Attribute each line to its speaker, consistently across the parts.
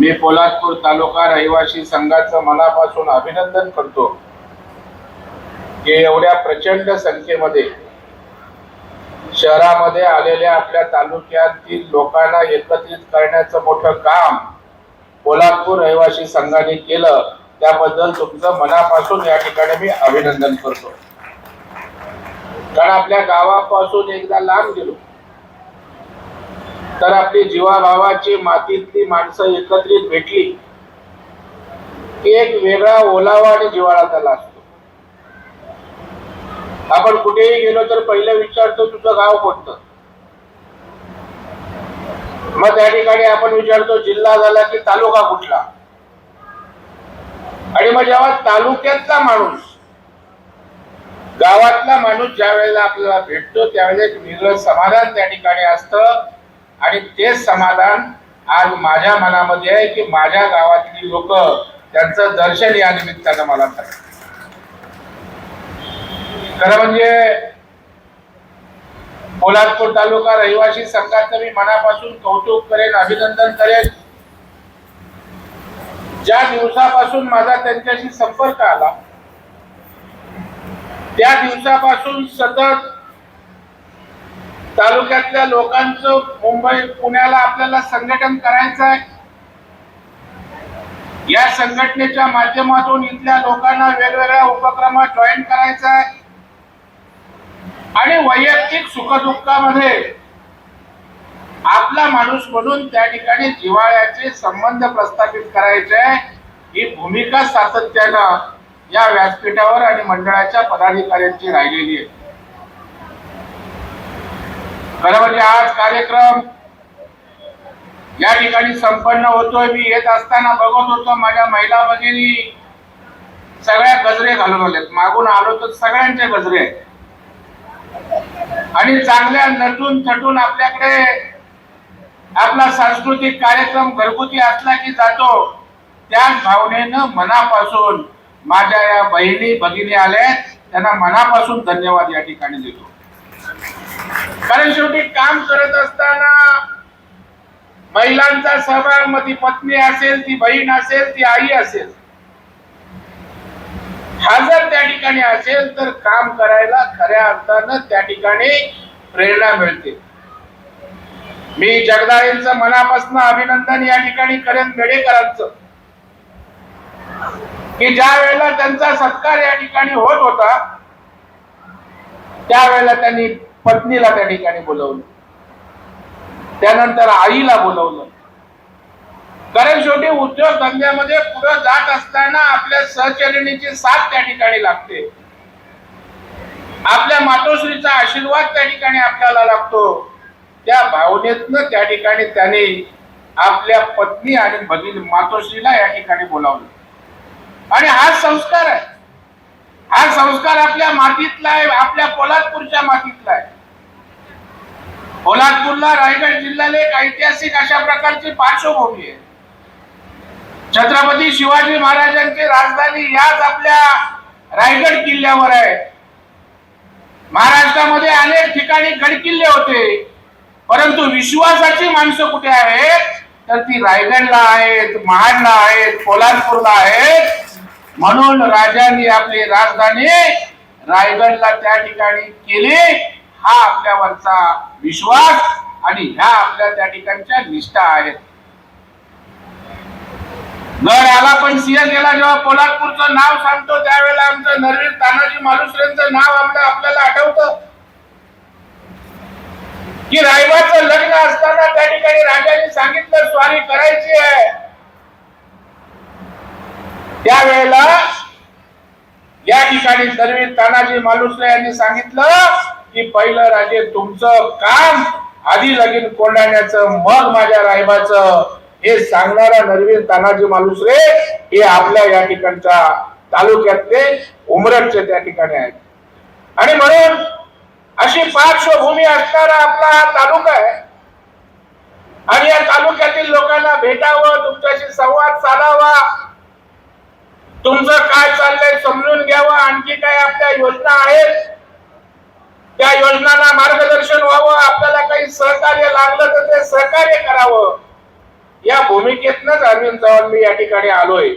Speaker 1: मी पोलादपूर तालुका रहिवासी संघाचं मनापासून अभिनंदन करतो की एवढ्या प्रचंड संख्येमध्ये शहरामध्ये आलेल्या आपल्या तालुक्यातील लोकांना एकत्रित करण्याचं मोठं काम पोलादपूर रहिवासी संघाने केलं त्याबद्दल तुमचं मनापासून या ठिकाणी मी अभिनंदन करतो. कारण आपल्या गावापासून एकदा लांब गेलो. तर आपली जीवाभावाची मातीतली माणसं एकत्रित भेटली की एक वेगळा ओलावा आणि जिवाळा त्याला असतो. आपण कुठेही गेलो तर पहिलं विचारतो तुझं गाव कोणतं? मग त्या ठिकाणी आपण विचारतो जिल्हा झाला की तालुका कुठला? आणि मग जेव्हा तालुक्यातला माणूस गावातला माणूस ज्या वेळेला आपल्याला भेटतो त्यावेळेला एक वेगळं समाधान त्या ठिकाणी असतं. आणि तेच समाधान आज माझ्या मनामध्ये आहे की माझ्या गावातली लोक त्यांचं दर्शन या निमित्तानं मला खरं म्हणजे पोलादपूर तालुका रहिवासी संघाचं मी मनापासून कौतुक करेन अभिनंदन करेन. ज्या दिवसापासून माझा त्यांच्याशी संपर्क आला त्या दिवसापासून सतत तालुक्यातल्या लोकांचं मुंबई पुण्याला आपल्याला संघटन करायचं आहे. या संघटनेच्या माध्यमातून इथल्या लोकांना वेगवेगळ्या उपक्रमात जॉईन करायचं आहे. आणि वैयक्तिक सुखदुःखामध्ये आपला माणूस म्हणून त्या ठिकाणी जिव्हाळ्याचे संबंध प्रस्थापित करायचे आहे. ही भूमिका सातत्यानं या व्यासपीठावर आणि मंडळाच्या पदाधिकाऱ्यांची राहिलेली आहे. खरं म्हणजे आज कार्यक्रम या ठिकाणी संपन्न होतोय. मी येत असताना बघत होतो माझ्या महिला भगिनी सगळ्या गजरे घालून आलेत. मागून आलो तर सगळ्यांचे गजरे. आहेत आणि चांगल्या नटून थटून आपल्याकडे आपला सांस्कृतिक कार्यक्रम घरगुती असला की जातो त्याच भावनेनं मनापासून माझ्या या बहिणी भगिनी आल्या त्यांना मनापासून धन्यवाद या ठिकाणी देतो. कारण शेवटी काम करत असताना महिलांचा सहभाग मग ती पत्नी असेल ती बहीण असेल ती आई असेल. हा जर त्या ठिकाणी असेल तर काम करायला खऱ्या अर्थानं त्या ठिकाणी प्रेरणा मिळते. मी जगदाळेंचं मनापासून अभिनंदन या ठिकाणी करेन मेडेकरांचं. की ज्या वेळेला त्यांचा सत्कार या ठिकाणी होत होता त्यावेळेला त्यांनी पत्नीला त्या ठिकाणी बोलवलं. त्यानंतर आईला बोलवलं. कारण शेवटी उद्योग धंद्यामध्ये पुढे जात असताना आपल्या सहचरिणीची साथ त्या ठिकाणी लागते. आपल्या मातोश्रीचा आशीर्वाद त्या ठिकाणी आपल्याला लागतो. त्या भावनेतनं त्या ठिकाणी त्याने आपल्या पत्नी आणि भगिनी मातोश्रीला या ठिकाणी बोलावलं. आणि हा संस्कार आहे. संस्कार आपल्या मातीतला आहे आपल्या पोलादपूरच्या मातीतला आहे पोलादपूरला रायगड जिल्ह्याला एक ऐतिहासिक अशा प्रकारची पार्श्वभूमी आहे. छत्रपती शिवाजी महाराजांची राजधानी याच आपल्या रायगड किल्ल्यावर आहे. महाराष्ट्रामध्ये अनेक ठिकाणी गडकिल्ले होते परंतु विश्वासाची माणसं कुठे आहेत? तर ती रायगडला आहेत महाडला आहेत पोलादपूरला आहेत. म्हणून राजांनी आपली राजधानी रायगडला त्या ठिकाणी केली. हा आपल्यावरचा विश्वास आणि ह्या आपल्या त्या ठिकाणच्या निष्ठा आहेत. गड आला पण सिंह गेला जेव्हा पोलादपूरचं नाव सांगतो त्यावेळेला आमचं नरवीर तानाजी मालुसरेंचं नाव आमचं आपल्याला आठवतं. की रायबाचं लग्न असताना त्या ठिकाणी राजाने सांगितलं स्वारी करायची आहे. त्यावेळेला या ठिकाणी नरवीर तानाजी मालुसरे यांनी सांगितलं की पहिलं राजे तुमचं काम आधी लगीन कोंडाण्याचं मग माझ्या रायबाचं हे सांगणारा नरवीर तानाजी मालुसरे हे आपल्या या ठिकाणच्या तालुक्यातले उमरटचे त्या ठिकाणी आहेत. आणि म्हणून अशी पार्श्वभूमी असणारा आपला हा तालुका आहे. आणि या तालुक्यातील लोकांना भेटावं तुमच्याशी संवाद साधावा तुमचं काय चाललंय समजून घ्यावं. आणखी काय आपल्या योजना आहेत? त्या योजनांना मार्गदर्शन व्हावं. आपल्याला काही सहकार्य लागलं तर ते सहकार्य करावं. या भूमिकेतनच अरविंद चव्हाण मी या ठिकाणी आलोय.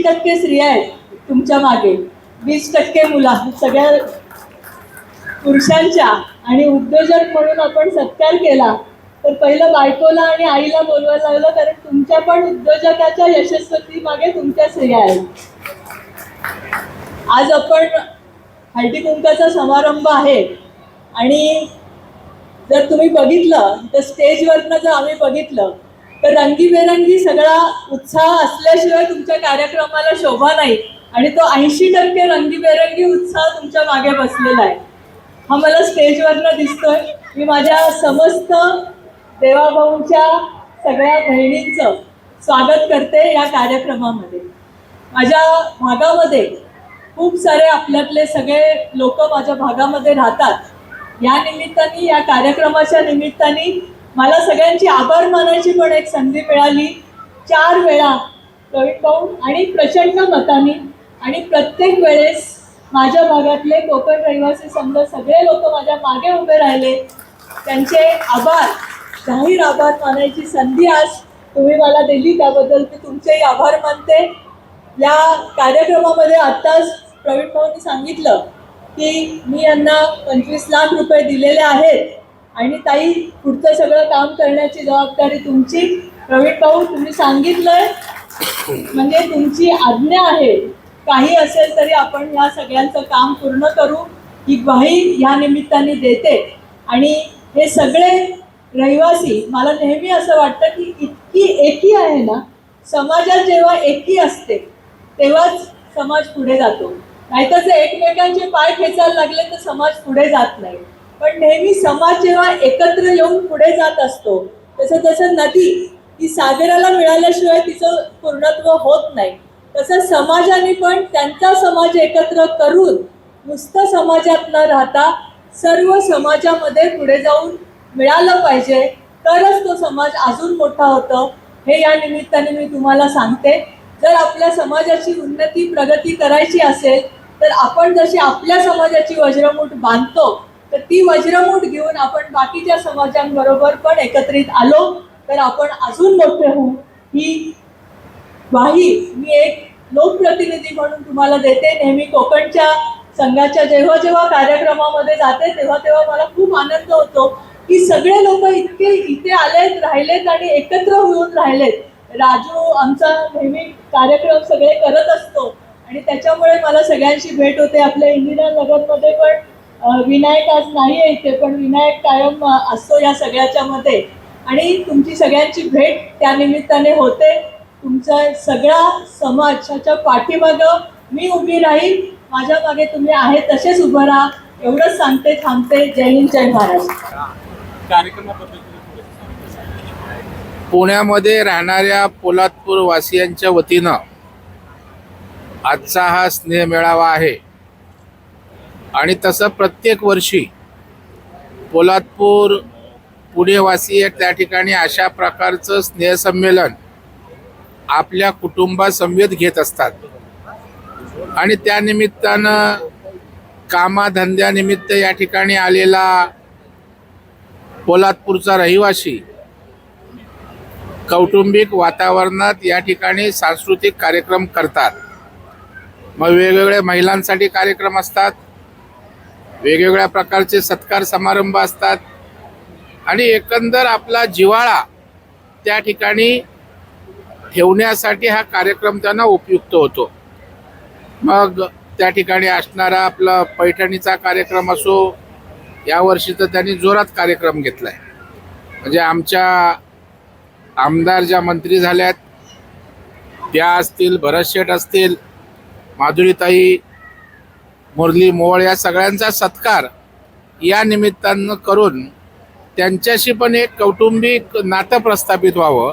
Speaker 2: टक्के स्त्रिया आहेत तुमच्या मागे. वीस टक्के मुला सगळ्या पुरुषांच्या आणि उद्योजक म्हणून आपण सत्कार केला तर पहिलं बायकोला आणि आईला बोलवायला लागलं कारण तुमच्या पण उद्योजकाच्या यशस्वी मागे तुमच्या स्त्रिया आहेत. आज आपण हळदी कुंकाचा समारंभ आहे. आणि जर तुम्ही बघितलं तर स्टेजवरनं जर आम्ही बघितलं तर रंगीबेरंगी सगळा उत्साह असल्याशिवाय तुमच्या कार्यक्रमाला शोभा नाही. आणि तो ऐंशी टक्के रंगीबेरंगी उत्साह तुमच्या मागे बसलेला आहे. हा मला स्टेजवरनं दिसतोय. मी माझ्या समस्त देवाभाऊंच्या सगळ्या बहिणींचं स्वागत करते या कार्यक्रमामध्ये. माझ्या भागामध्ये खूप सारे आपल्यातले सगळे लोक माझ्या भागामध्ये राहतात. या निमित्ताने या कार्यक्रमाच्या निमित्ताने मला सगळ्यांची आभार मानायची पण एक संधी मिळाली. चार वेळा प्रवीण भाऊ आणि प्रचंड मताने आणि प्रत्येक वेळेस माझ्या भागातले कोकण रहिवासी संघ सगळे लोक माझ्या मागे उभे राहिले. त्यांचे आभार जाहीर आभार मानायची संधी आज तुम्ही मला दिली. त्याबद्दल मी तुमचेही आभार मानते. या कार्यक्रमामध्ये आत्ताच प्रवीण भाऊंनी सांगितलं की मी यांना पंचवीस लाख रुपये दिलेले आहेत आणि ताई पुढचं सगळं काम करण्याची जबाबदारी तुमची. प्रवीण भाऊ तुम्ही सांगितलंय. म्हणजे तुमची आज्ञा आहे. काही असेल तरी आपण या सगळ्यांचं काम पूर्ण करू. ही ग्वाही या निमित्ताने देते. आणि हे सगळे रहिवासी मला नेहमी असं वाटतं की इतकी एकी आहे ना समाजात जेव्हा एकी असते तेव्हाच समाज पुढे जातो. नाहीतर जर एकमेकांचे पाय खेचायला लागले तर समाज पुढे जात नाही. पण नेहमी समाज जेव्हा एकत्र येऊन पुढे जात असतो तसं तसं नदी ही सागराला मिळाल्याशिवाय तिचं पूर्णत्व होत नाही. तसं समाजाने पण त्यांचा समाज एकत्र करून नुसतं समाजात न राहता सर्व समाजामध्ये पुढे जाऊन मिळालं पाहिजे. तरच तो समाज अजून मोठा होतो. हे या निमित्ताने मी तुम्हाला सांगते. जर आपल्या समाजाची उन्नती प्रगती करायची असेल तर आपण जशी आपल्या समाजाची वज्रमूठ बांधतो तर ती वज्रमूठ घेऊन आपण बाकीच्या समाजांबरोबर पण एकत्रित आलो तर आपण अजून मोठे होऊ. ही ग्वाही मी एक लोकप्रतिनिधी म्हणून तुम्हाला देते. नेहमी कोकणच्या संघाच्या जेव्हा जेव्हा कार्यक्रमामध्ये जाते तेव्हा तेव्हा मला खूप आनंद होतो की सगळे लोक इतके इथे आलेत राहिलेत आणि एकत्र होऊन राहिलेत. राजू आमचा नेहमी कार्यक्रम सगळे करत असतो आणि त्याच्यामुळे मला सगळ्यांची भेट होते. आपल्या इंदिरा नगरमध्ये पण विनायक आज नाही आहे इथे पण विनायक कायम असतो या सगळ्याच्या मध्ये. आणि तुमची सगळ्यांची भेट त्या निमित्ताने होते. तुमचा सगळा समाज ह्याच्या पाठीमागं मी उभी राहील माझ्या मागे तुम्ही आहे तसेच उभं राहा. एवढंच सांगते थांबते. जय हिंद जय महाराष्ट्र.
Speaker 3: कार्यक्रमाबद्दल
Speaker 1: पुण्यामध्ये राहणाऱ्या पोलादपूर वासियांच्या वतीनं आजचा हा स्नेह मेळावा आहे. आणि तसं प्रत्येक वर्षी पोलादपूर पुणेवासीय त्या ठिकाणी अशा प्रकारचं स्नेहसंमेलन आपल्या कुटुंबासमवेत घेत असतात. आणि त्यानिमित्तानं कामाधंद्यानिमित्त या ठिकाणी आलेला पोलादपूरचा रहिवासी कौटुंबिक वातावरणात या ठिकाणी सांस्कृतिक कार्यक्रम करतात. मग वेगवेगळ्या महिलांसाठी कार्यक्रम असतात. वेगवेगळ्या प्रकारचे सत्कार समारंभ असतात. आणि एकंदर आपला जिव्हाळा त्या ठिकाणी ठेवण्यासाठी हा कार्यक्रम त्यांना उपयुक्त होतो. मग त्या ठिकाणी असणारा आपला पैठणीचा कार्यक्रम असो यावर्षी तर त्यांनी जोरात कार्यक्रम घेतला आहे म्हणजे आमच्या आमदार ज्या मंत्री झाल्यात त्या असतील भरत शेठ असतील माधुरीताई मुरली मोहोळ या सगळ्यांचा सत्कार या निमित्तानं करून त्यांच्याशी पण एक कौटुंबिक नातं प्रस्थापित व्हावं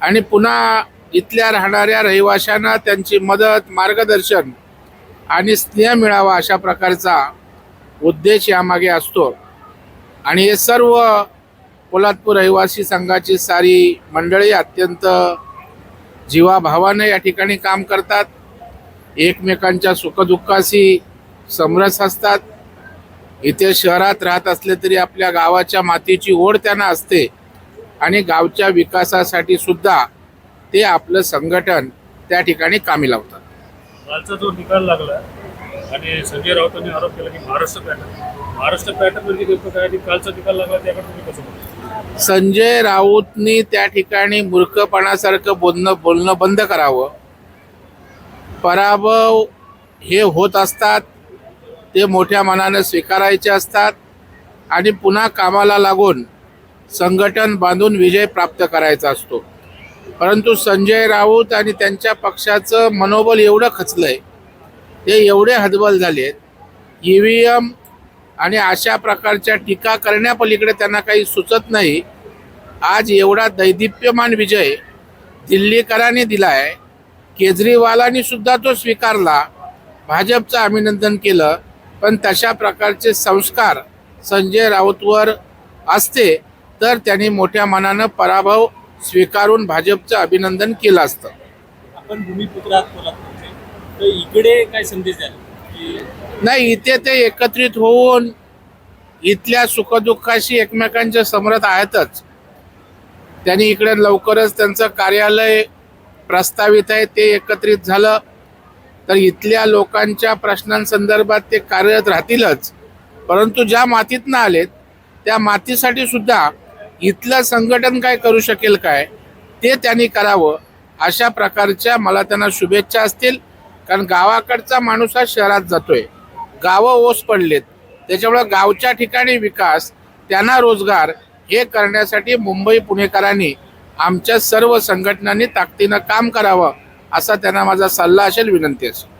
Speaker 1: आणि पुन्हा इथल्या राहणाऱ्या रहिवाशांना त्यांची मदत मार्गदर्शन आणि स्नेह मिळावा अशा प्रकारचा उद्देश यामागे असतो. आणि हे सर्व पोलादपूर रहिवासी संघाची सारी मंडळी अत्यंत जीवाभावाने या ठिकाणी काम करतात. एकमेकांच्या सुखदुःखाशी समरस असतात. इथे शहरात राहत असले तरी आपल्या गावाच्या मातीची ओढ त्यांना असते आणि गावच्या विकासासाठी सुद्धा ते आपलं संघटन त्या ठिकाणी कामी लावतात.
Speaker 3: कालचा जो निकाल लागला आणि संजय राऊतांनी आरोप केला की महाराष्ट्र पॅटर्न महाराष्ट्र पॅटर्न म्हणजे काय कालचा निकाल लागला त्याकडे तुम्ही कसं
Speaker 1: संजय राऊतनी त्या ठिकाणी मूर्खपणासारखं बोलणं बोलणं बंद करावं. पराभव हे होत असतात ते मोठ्या मनाने स्वीकारायचे असतात आणि पुन्हा कामाला लागून संघटन बांधून विजय प्राप्त करायचा असतो. परंतु संजय राऊत आणि त्यांच्या पक्षाचं मनोबल एवढं खचलंय ते एवढे हतबल आहेत ई व्ही एम आणि अशा प्रकारच्या टीका करण्यापलीकडे त्यांना काही सुचत नाही. आज एवढा दैदिप्यमान विजय दिल्लीकरांनी दिलाय. केजरीवालांनी सुद्धा तो स्वीकारला. भाजपचं अभिनंदन केलं. पण तशा प्रकारचे संस्कार संजय राऊतवर असते तर त्यांनी मोठ्या मनानं पराभव स्वीकारून भाजपचं अभिनंदन केलं असतं.
Speaker 3: आपण भूमिपुत्रात बोलत इकडे काय संदेश द्याल?
Speaker 1: नाही इथे ते एकत्रित होऊन इथल्या सुखदुःखाशी एकमेकांच्या समरत आहेतच. त्यांनी इकडे लवकरच त्यांचं कार्यालय प्रस्तावित आहे ते एकत्रित झालं. तर इथल्या लोकांच्या प्रश्नांसंदर्भात ते कार्यरत राहतीलच. परंतु ज्या मातीतनं आलेत त्या मातीसाठी सुद्धा इथलं संघटन काय करू शकेल काय ते त्यांनी करावं अशा प्रकारच्या मला त्यांना शुभेच्छा असतील. कारण गावाकडचा माणूस हा शहरात जातोय. गावं ओस पडलेत. त्याच्यामुळं गावच्या ठिकाणी विकास त्यांना रोजगार हे करण्यासाठी मुंबई पुणेकरांनी आमच्या सर्व संघटनांनी ताकदीनं काम करावं असा त्यांना माझा सल्ला असेल विनंती असेल.